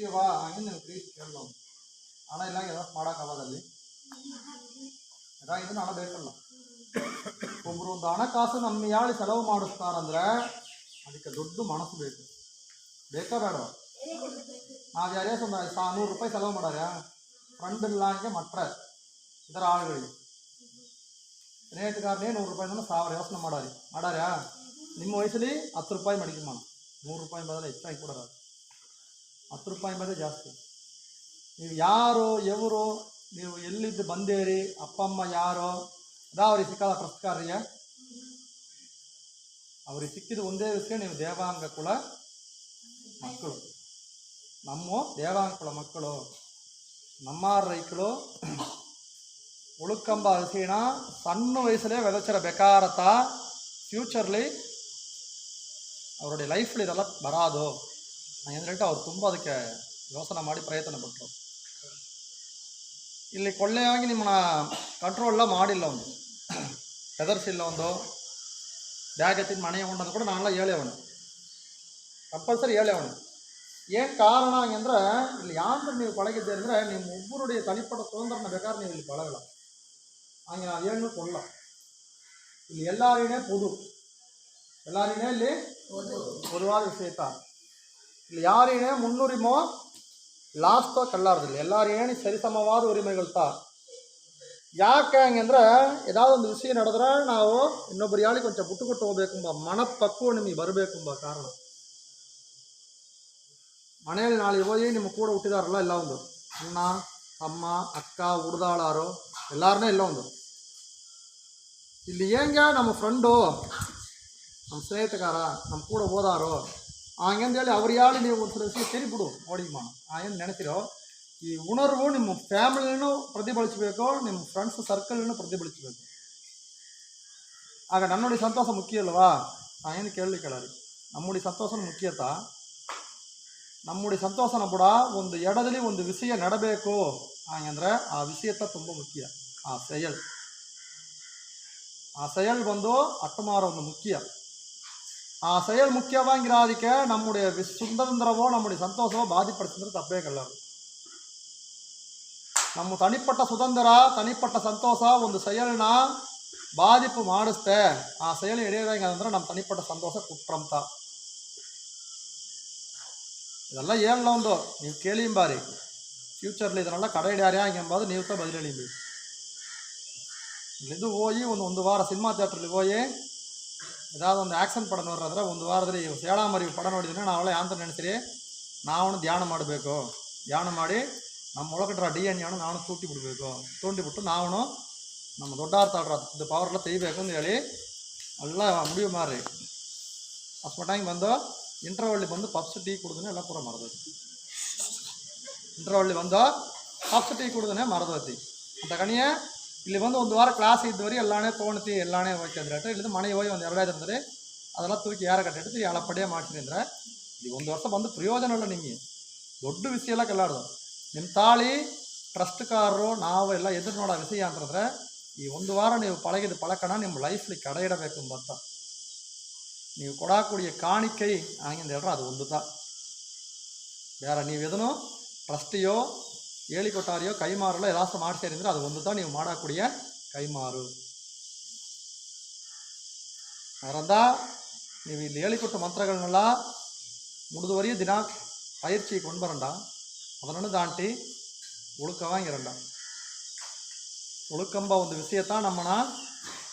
ಸಿಗ್ತೀವಾ ಆಗಿನ ಪ್ಲೀಸ್ ಕೇಳೋಣ ಹಣ ಇಲ್ಲ ಎದಷ್ಟು ಮಾಡೋಕ್ಕಾಗೋದಲ್ಲಿ ಯಾಕಂದ್ರೆ ಹಣ ಬೇಕಲ್ಲ ಒಬ್ಬರು ಒಂದು ಹಣಕಾಸು ನಮ್ಮ ಯಾಳಿ ಸೆಲವು ಮಾಡಿಸ್ತಾರಂದ್ರೆ ಅದಕ್ಕೆ ದೊಡ್ಡ ಮನಸ್ಸು ಬೇಕು ಬೇಕಾ ಬೇಡ ನಾವು ಯಾರೇ ಒಂದು ನೂರು ರೂಪಾಯಿ ಸೆಲವು ಮಾಡ್ಯಾರ ಫ್ರೆಂಡ್ ಇಲ್ಲ ಹಂಗೆ ಮಟ್ರೆ ಇದರ ಆಳುಗಳಿಗೆ ರೇಟ್ಗಾರನೇ ನೂರು ರೂಪಾಯಿ ಸಾವಿರ ಯೋಚನೆ ಮಾಡಾರಿ ಮಾಡಾರ್ಯಾ ನಿಮ್ಮ ವಯಸ್ಸಲ್ಲಿ ಹತ್ತು ರೂಪಾಯಿ ಮಡಿಕೆ ಮಾಡ ನೂರು ರೂಪಾಯಿ ಬದಲು ಹೆಚ್ಚಾಗಿ ಕೊಡೋರು ಹತ್ತು ರೂಪಾಯಿ ಮೇಲೆ ಜಾಸ್ತಿ ನೀವು ಯಾರೋ ಎವರು ನೀವು ಎಲ್ಲಿದ್ದು ಬಂದೇರಿ ಅಪ್ಪ ಅಮ್ಮ ಯಾರು ಸಿಕ್ಕಾಗ ಸಿಕ್ಕಲ್ಲ ಪ್ರಸ್ಕಾರ್ಯ ಅವ್ರಿಗೆ ಸಿಕ್ಕಿದ ಒಂದೇ ವಿಷಯ ನೀವು ದೇವಾಂಗ ಕುಲ ಮಕ್ಕಳು ನಮ್ಮ ದೇವಾಂಗ ಕುಲ ಮಕ್ಕಳು ನಮ್ಮ ರೈಕಳು ಉಳುಕಂಬ ಹಸೀಣ ಸಣ್ಣ ವಯಸ್ಸಲ್ಲೇ ವೆದಚರ ಬೇಕಾರತ ಫ್ಯೂಚರ್ಲಿ ಅವರುடைய ಲೈಫ್ ಇರಲ್ಲ ಬರಾದು ಏನರಟ್ಟು ಅವ್ರು ತುಂಬ ಅದಕ್ಕೆ ಯೋಚನೆ ಮಾಡಿ ಪ್ರಯತ್ನ ಪಟ್ಟರು ಇಲ್ಲಿ ಕೊಳ್ಳೆಯಾಗಿ ನಿಮ್ಮನ್ನ ಕಂಟ್ರೋಲ್ಲ ಮಾಡಿಲ್ಲ ಒಂದು ಹೆದರ್ಸಿಲ್ಲ ಒಂದು ಬ್ಯಾಗ್ ಎತ್ತಿನ ಮನೆ ಹೊಂಡಂದು ಕೂಡ ನಾನೆಲ್ಲ ಹೇಳೇವನು ಕಂಪಲ್ಸರಿ ಹೇಳೇವನು ಏನು ಕಾರಣ ಅಂದ್ರೆ ಇಲ್ಲಿ ಯಾಂದ್ರೆ ನೀವು ಪಳಗಿದ್ದೆ ಅಂದರೆ ನಿಮ್ಮ ಒಬ್ಬರುடைய ತನಿಪಟ್ಟ ತೊಂದರನ್ನ ಬೇಕಾದ್ರೆ ನೀವು ಇಲ್ಲಿ ಪಳಗಲ್ಲ ಹಂಗೆ ನಾವು ಏನು ಕೊಡಲ್ಲ ಇಲ್ಲಿ ಎಲ್ಲಾರಿನೇ ಪುದು ಎಲ್ಲಾರಿನೇ ಇಲ್ಲಿ ಪೊದುವಾದ ವಿಷಯ ಇಲ್ಲಿ ಯಾರ ಏನೇ ಮುನ್ನುರಿಮೋ ಲಾಸ್ಟೋ ಕಲ್ಲಾರ್ದಿಲ್ಲ ಎಲ್ಲಾರ ಏಣಿ ಸರಿಸಮವಾದ ಉರಿಮೆಗಳ್ತಾ ಯಾಕೆ ಹಂಗಂದ್ರೆ ಏದಾದ ಒಂದು ವಿಷಯ ನಡೆದ್ರೆ ನಾವು ಇನ್ನೊಬ್ಬರು ಯಾಳಿಗೆ ಕೊಂಚ ಬುಟ್ಟು ಕೊಟ್ಟು ಹೋಗ್ಬೇಕೆಂಬ ಮನಪಕ್ವ ನಿಮಗೆ ಬರಬೇಕೆಂಬ ಕಾರಣ ಮನೆಯಲ್ಲಿ ನಾಳೆ ಹೋಗಿ ನಿಮ್ಮ ಕೂಡ ಹುಟ್ಟಿದಾರಲ್ಲ ಎಲ್ಲ ಒಂದು ಅಣ್ಣ ಅಮ್ಮ ಅಕ್ಕ ಹುಡ್ದಾಳಾರು ಎಲ್ಲಾರನ್ನೇ ಇಲ್ಲ ಒಂದು ಇಲ್ಲಿ ಹೆಂಗೆ ನಮ್ಮ ಫ್ರೆಂಡು ನಮ್ಮ ಸ್ನೇಹಿತಗಾರ ನಮ್ಮ ಕೂಡ ಓದಾರೋ ಹಾಗಂದೇಳಿ ಅವ್ರು ಯಾರು ನೀವು ಒಂದು ಸಲ ಸರಿ ಬಿಡು ನೋಡಿ ಮಾಡ ಆ ಏನು ನೆನೆಸಿರೋ ಈ ಉಣರ್ವು ನಿಮ್ಮ ಫ್ಯಾಮಿಲಿನೂ ಪ್ರತಿಫಲಿಸಬೇಕು ನಿಮ್ಮ ಫ್ರೆಂಡ್ಸ್ ಸರ್ಕಲ್ನೂ ಪ್ರತಿಫಲಿಸಬೇಕು ಆಗ ನನ್ನೋಡಿ ಸಂತೋಷ ಮುಖ್ಯ ಅಲ್ವಾ ನಾ ಏನು ಕೇಳಲಿ ಕೇಳರಿ ನಮ್ಮುಡಿ ಸಂತೋಷನ ಮುಖ್ಯತ ನಮ್ಮುಡಿ ಸಂತೋಷನ ಕೂಡ ಒಂದು ಎಡದಲ್ಲಿ ಒಂದು ವಿಷಯ ನಡಬೇಕು ಹಾಗೆಂದರೆ ಆ ವಿಷಯತ ತುಂಬ ಮುಖ್ಯ ಆ ಸೆಯಲ್ ಆ ಸೆಯಲ್ ಬಂದು ಅಟ್ಟಮಾರ ಒಂದು ಮುಖ್ಯ செயல் முக்கியமாங்கிறாதிக்க நம்முடைய சுதந்திரமோ நம்முடைய சந்தோஷமோ பாதிப்படுத்துறது தப்பே கிடையாது ನಮ್ಮ ತನಿಪಟ್ಟ ಸುತಂದರ ತನಿಪಟ್ಟ ಸಂತೋಷ ಒಂದು ಸೆಯಲಿನ ಬಾಧಿಪು ಮಾಡಿಸ್ತೆ ಆ ಸೆಯಲು ಹಿಡಿಯೋದಂಗೆ ಅಂದ್ರೆ ನಮ್ಮ ತನಿಪಟ್ಟ ಸಂತೋಷ ಕುಟ್ರಂತ ಇದೆಲ್ಲ ಹೇಳಲ್ಲ ಒಂದು ನೀವು ಕೇಳಿಂಬಾರಿ ಫ್ಯೂಚರ್ಲಿ ಇದನ್ನೆಲ್ಲ ಕಡೆ ಹಿಡಿಯಾರ ಹೆಂಗೆಂಬುದು ನೀವು ಸಹ ಬದಲೇಳಿಂಬಿ ಇಲ್ಲಿದ್ದು ಹೋಗಿ ಒಂದು ಒಂದು ವಾರ ಸಿನಿಮಾ ಥಿಯೇಟ್ರಲ್ಲಿ ಹೋಗಿ ஏதாவது ஒன்று ஆக்ஷன் படம் வர்றதில் ஒரு வாரத்தில் சேலாம் மாதிரி படம் நோடிதுன்னா நான் அவளை ஏன் நினச்சிரு நானும் தியானம் மாடுபேக்கோ தியானம் மாடி நம்ம உலகட்டுற டிஎன்ஏனும் நானும் தூட்டி கொடுப்பேக்கோ தூண்டி விட்டு நானும் நம்ம தொட்டார்த்தாடுற இந்த பவர்லாம் செய்வேக்கோன்னு சொல்லி நல்லா முடிவு மாறு அப்போ டைம் வந்தோம் இன்டர்வல்லி வந்து பப்ஸ் டீ கொடுதுன்னு எல்லாம் பூரா மறது இன்டர்வல்லி வந்தோம் பப்ஸ் டீ கொடுதுன்னே மறது அந்த கனியை இல்லை வந்து ஒரு வாரம் கிளாஸ் இது வரையும் எல்லாமே போனத்தி எல்லாமே வைக்கிறாரு இல்லை மனைவி போய் வந்து இரடா இருந்தது அதெல்லாம் தூக்கி ஏற கட்ட எடுத்து அளப்படியே மாட்டிருந்தார் இது ஒன்று வருஷம் வந்து பிரயோஜனம் இல்லை நீங்கள் தொட்டு விஷயம்லாம் கல்லாடுவோம் நின் தாலி ட்ரஸ்ட்டுக்காரரோ நாவோ எல்லாம் எதிர்னோட விஷயான்றத நீ ஒன்று வாரம் நீ பழகிது பழக்கனா நீ லைஃப்பில் கடையிட வைக்கும் பார்த்தா நீ கொடாக்கூடிய காணிக்கை அங்கே இந்த அது ஒன்று தான் வேறு நீ எதனும் ட்ரஸ்டியோ ஏழி கொட்டாரியோ கைமாறலோ ஏதாச்சும் மாடு சேர்ந்துரும் அது ஒன்று தான் நீ மாடக்கூடிய கைமாறு அறந்தா நீ இந்த ஏழிக்கொட்டு மந்திரங்கள் நல்லா முடிது வரையும் தினா பயிற்சியை கொண்டு வரண்டாம் அதனால தாண்டி ஒழுக்கவாங்க வாங்கிறண்டாம் ஒழுக்கம்பா வந்த விஷயத்தான் நம்மனா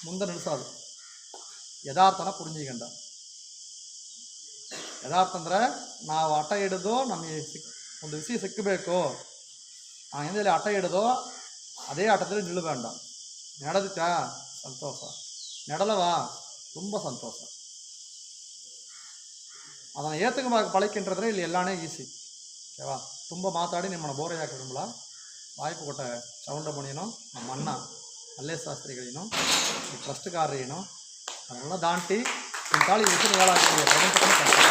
முந்த நினைச்சாது யதார்த்தனா புரிஞ்சிக்கண்டா யதார்த்தந்திர நான் அட்டை எடுதோ நம்ம சிக் அந்த விஷயம் சிக்கபேக்கோ நான் எந்த அட்டை எடுதோ அதே அட்டத்தில் நில்லு வேண்டாம் நடந்துச்சா சந்தோஷம் நடலவா ரொம்ப சந்தோஷம் அதனை ஏற்றுக்க மாதிரி பழைக்கின்றதில் இல்லை எல்லாமே ஈஸி ஓகேவா ரொம்ப மாத்தாடி நம்மளை போரையாக்க விரும்பல வாய்ப்பு கொட்ட சவுண்ட பண்ணினோம் நம்ம அண்ணா மல்லே சாஸ்திரிகளையும் ட்ரஸ்ட்டுக்காரரையினும் அதனால தாண்டி இந்த காலி விஷயம் வேளாண்